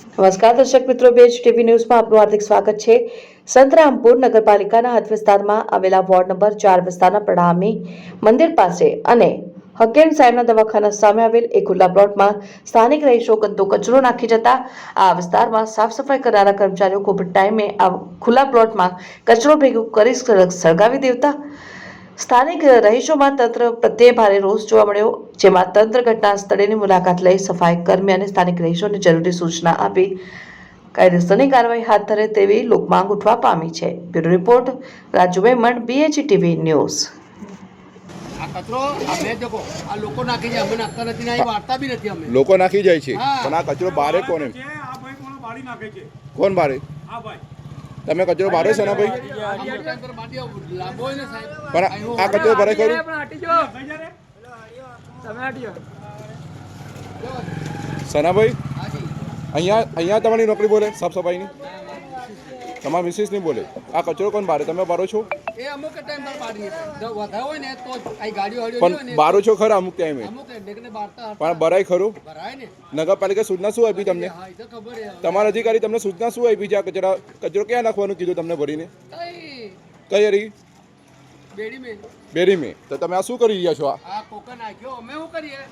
નમસ્કાર, દર્શક મિત્રો બેજ ટીવી ન્યૂઝમાં આપનું હાર્દિક સ્વાગત છે. સંતરામપુર નગરપાલિકાના હદ વિસ્તારમાં આવેલા વોર્ડ નંબર ચાર વિસ્તારના પ્રણામી મંદિર પાસે અને હકેમ સાહેબના દવાખાના સામે આવેલ એક ખુલ્લા પ્લોટમાં સ્થાનિક રહીશો ગંદો કચરો નાખી જતા આ વિસ્તારમાં સાફ સફાઈ કરનારા કર્મચારીઓ કોવિડ ટાઈમે આ ખુલ્લા પ્લોટમાં કચરો ભેગો કરી સળ- સળગાવી દેવતા સ્થાનિક રહીશોમાં તંત્ર પ્રત્યે ભારે રોષ જોવા મળ્યો જેમાં તંત્ર ઘટના સ્થળેની મુલાકાત લઈ સફાઈ કર્મી અને સ્થાનિક રહીશોને જરૂરી સૂચના આપી. કાયદેસરની કાર્યવાહી હાથ ધરે તેવી લોકમાંગ ઉઠવા પામી છે. Bureau report Raju Veman BHE TV news. આ કચરો અમે દેખો આ લોકો નાખી જાય. અમે નાખતા નથી ને અહીં બી નથી અમે. લોકો નાખી જાય છે. પણ આ કચરો બારે કોને? આ ભાઈ કોણ બાળી નાખે છે? કોણ બારે આ ભાઈ. તમે કચરો ભરો છે ને ભાઈ? પણ આ કચરો ભરે ખરું ભાઈ સનાભાઈ અહીંયા અહીંયા તમારી નોકરી બોલે સાફ સફાઈની? તમારા મિસિસ નહીં બોલે? આ કચરો કોણ ભારે તમે ભરો છો? એ અમુક ટાઈમ પર બાળી જો વધારે હોય ને તો અહીં ગાડીઓ હળીઓ પણ બારો છો ખરા અમુક ટાઈમે અમુક પણ ભરાય ખરું? ભરાય ને. નગરપાલિકા સૂચના શું આપી તમને? હા એ તો ખબર છે. તમારા અધિકારી તમને સૂચના શું આપી છે? આ કચરા કચરો ક્યાં નાખવાનું કીધું તમને ભરીને? કઈ? રહી મેં બેરી મેં તો તમે આ શું કરી રહ્યા છો આ? આ નાખ્યો? અમે શું કરીએ?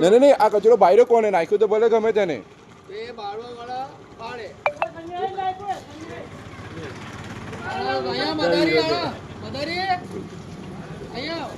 નહીં નહીં આ કચરો બાયરો કોને નાખ્યો? તો ભલે ગમે તેને. એ બાળવા વાળા પાડે. અહીંયા મદારી અહીંયા.